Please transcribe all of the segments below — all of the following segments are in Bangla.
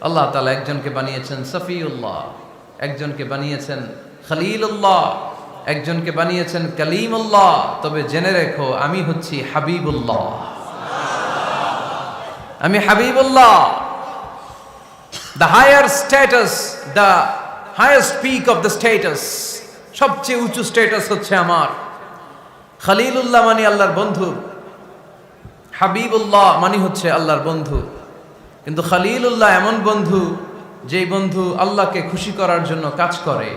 আল্লাহ তালা একজনকে বানিয়েছেন সফিউল্লাহ, একজনকে বানিয়েছেন খলিলুল্লাহ, একজনকে বানিয়েছেন কালিমুল্লাহ। তবে জেনে রেখো, আমি হচ্ছি হাবিবুল্লাহ। আমি Habibullah. The higher status the higher peak of the status সবচেয়ে উঁচু স্ট্যাটাস হচ্ছে আমার। খালিলুল্লাহ মানে আল্লাহর বন্ধু। হাবিবুল্লাহ মানে হচ্ছে আল্লাহর বন্ধু। কিন্তু খালিলুল্লাহ এমন বন্ধু, যেই বন্ধু আল্লাহকে খুশি করার জন্য কাজ করে।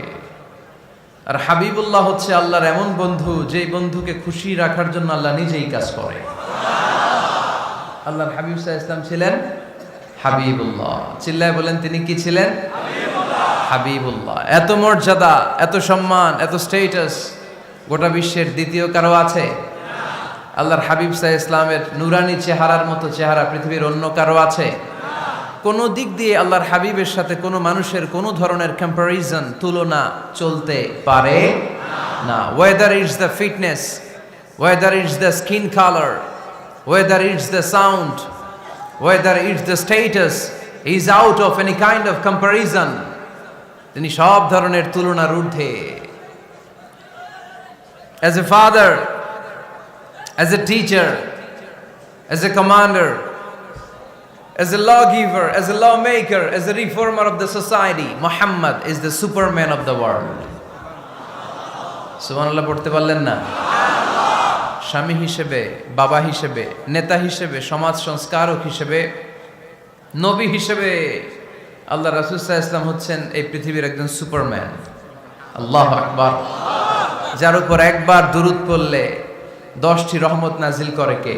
আর হাবিবুল্লাহ হচ্ছে আল্লাহর এমন বন্ধু, যেই বন্ধুকে খুশি রাখার জন্য আল্লাহ নিজেই কাজ করে। আল্লাহর হাবিব সাহা ইসলাম ছিলেন হাবিবুল্লাহ। চিল্লায় বলেন, তিনি কি ছিলেন? হাবিবুল্লাহ। এত মর্যাদা, এত সম্মান, এত স্টেটাস গোটা বিশ্বের দ্বিতীয় কারও আছে? আল্লাহর হাবিব সাহ ইসলামের নুরানি চেহারার মতো চেহারা পৃথিবীর অন্য কারও আছে? কোনো দিক দিয়ে আল্লাহর হাবিবের সাথে কোনো মানুষের কোনো ধরনের কম্প্যারিজন তুলনা চলতে পারে না। Whether it's the fitness whether it's the skin colour whether it's the sound whether it's the status is out of any kind of comparison তিনি সব ধরনের তুলনার ঊর্ধ্বে। As a father as a teacher, as a commander, as a lawgiver, as a lawmaker, as a reformer of the society, Muhammad is the superman of the world. সুবহানাল্লাহ পড়তে পারলেন না? স্বামী হিসেবে বাবা হিসেবে নেতা হিসেবে সমাজ সংস্কারক হিসেবে নবী হিসেবে আল্লাহ রাসুল ইসলাম হচ্ছেন এই পৃথিবীর একজন সুপারম্যান। আল্লাহ আকবার। যার উপর একবার দুরুদ পড়লে দশটি রহমত নাজিল করে কে?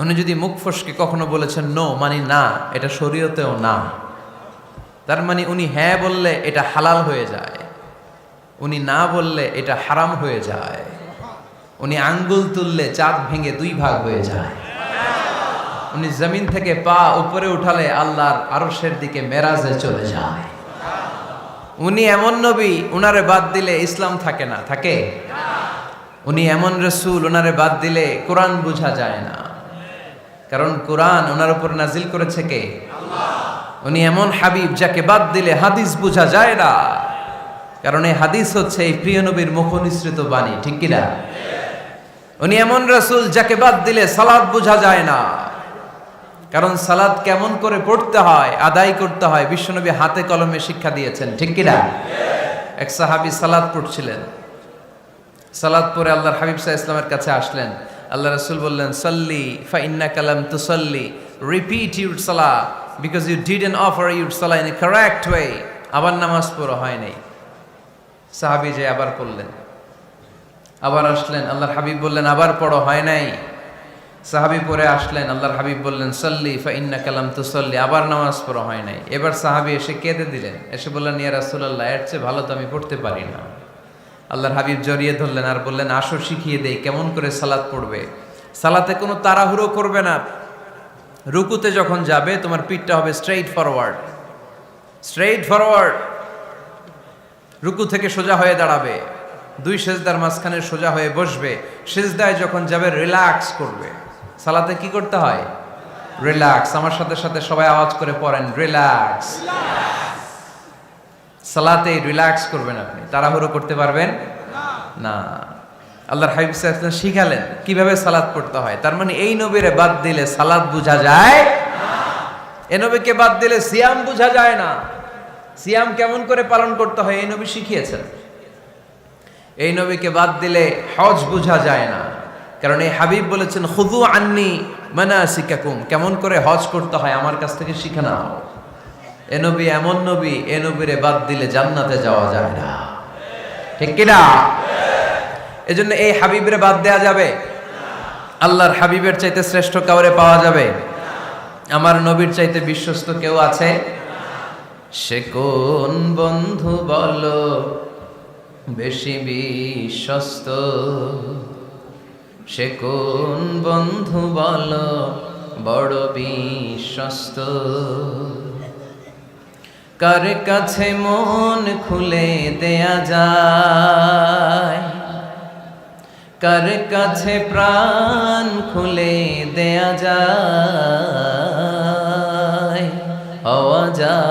উনি যদি মুখ ফসকে কখনো বলেছেন নো মানে না, এটা শরীয়তেও না। তার মানে উনি হ্যাঁ বললে এটা হালাল হয়ে যায়। উনি না বললে এটা হারাম হয়ে যায়। উনি আঙ্গুল তুললে চাঁদ ভেঙে দুই ভাগ হয়ে যায়। উনি জমিন থেকে পা উপরে উঠালে আল্লাহর আরশের দিকে মেরাজে চলে যায়। উনি এমন নবী, উনারে বাদ দিলে ইসলাম থাকে না, থাকে? উনি এমন রসুল ওনারে বাদ দিলে কোরআন বোঝা যায় না। কারণ কোরআন ওনার উপর নাজিল করেছে কে? উনি এমন হাবিব যাকে বাদ দিলে হাদিস বোঝা যায় না। কারণ এই হাদিস হচ্ছে এই প্রিয় নবীর মুখ নিঃসৃত বাণী, ঠিক কিনা উনি এমন রসুল যাকে বাদ দিলে সালাদ বোঝা যায় না। কারণ সালাদ কেমন করে পড়তে হয়, আদায় করতে হয়, বিশ্বনবী হাতে কলমে শিক্ষা দিয়েছেন, ঠিক কিনা এক সাহাবি সালাদ পড়ছিলেন। সালাদ পরে আল্লাহর হাবিব সাহা ইসলামের কাছে আসলেন। আল্লাহ রসুল বললেন, সাল্লি ফা ইন্না কালাম তুসল্লি রিপিট ইউর সালা because you did an offer your সালা ইন এ কারেক্ট ওয়ে আবার নামাজ পড়ো হয় নাই। সাহাবি যে আবার পড়লেন আবার আসলেন, আল্লাহর হাবিব বললেন, আবার পড়ো হয় নাই। সাহাবি পরে আসলেন, আল্লাহর হাবিব বললেন, সল্লি ফা ইন্না কালাম তুসল্লি, আবার নামাজ পড়া হয় নাই। এবার সাহাবি এসে কেঁদে দিলেন। এসে বললেন, ইয়া রাসূলুল্লাহ, এর চেয়ে ভালো তো আমি পড়তে পারি না। আল্লাহর হাবিব জড়িয়ে ধরলেন আর বললেন, আসো, শিখিয়ে দেই, কেমন করে সালাত পড়বে? সালাতে কোনো তাড়াহুড়ো করবে না। রুকুতে যখন যাবে, তোমার পিঠটা হবে স্ট্রেইট ফরওয়ার্ড স্ট্রেইট ফরওয়ার্ড রুকু থেকে সোজা হয়ে দাঁড়াবে। দুই সেজদার মাঝখানে সোজা হয়ে বসবে। সেজদায় যখন যাবে রিল্যাক্স করবে। সালাতে কি করতে হয়? রিল্যাক্স আমার সাথে সাথে সবাই আওয়াজ করে পড়েন রিল্যাক্স সালাতে রিল্যাক্স করবেন আপনি। তাড়াহুড়ো করতে পারবেন? না। আল্লাহর হাবিব সাল্লাল্লাহু শিখালেন কীভাবে সালাদ পড়তে হয়। তার মানে এই নবীরে বাদ দিলে সালাদ বোঝা যায় এ নবীকে বাদ দিলে সিয়াম বোঝা যায় না। সিয়াম কেমন করে পালন করতে হয় এই নবী শিখিয়েছেন। এই নবীকে বাদ দিলে হজ বোঝা যায় না। কারণ এই হাবিব বলেছেন খুদু আন্নি মানাসিকাকুম। কেমন করে হজ করতে হয় আমার কাছ থেকে শিখে নাও। এ নবী এমন নবী, এ নবীরে বাদ দিলে জান্নাতে যাওয়া যায় না। ঠিক কিনা? এজন্য এই হাবিবরে বাদ দেয়া যাবে। আল্লাহর হাবিবের চাইতে শ্রেষ্ঠ কাউরে পাওয়া যাবে। আমার নবীর চাইতে বিশ্বস্ত কেউ আছে? সে কোন বন্ধু বলো, বেশি বিশ্বস্ত? সে কোন বন্ধু বলো, বড় বিশ্বস্ত? কার কাছে মন খুলে দেয়া যায়? কার কাছে প্রাণ খুলে দেয়া যায়? হওয়া যায়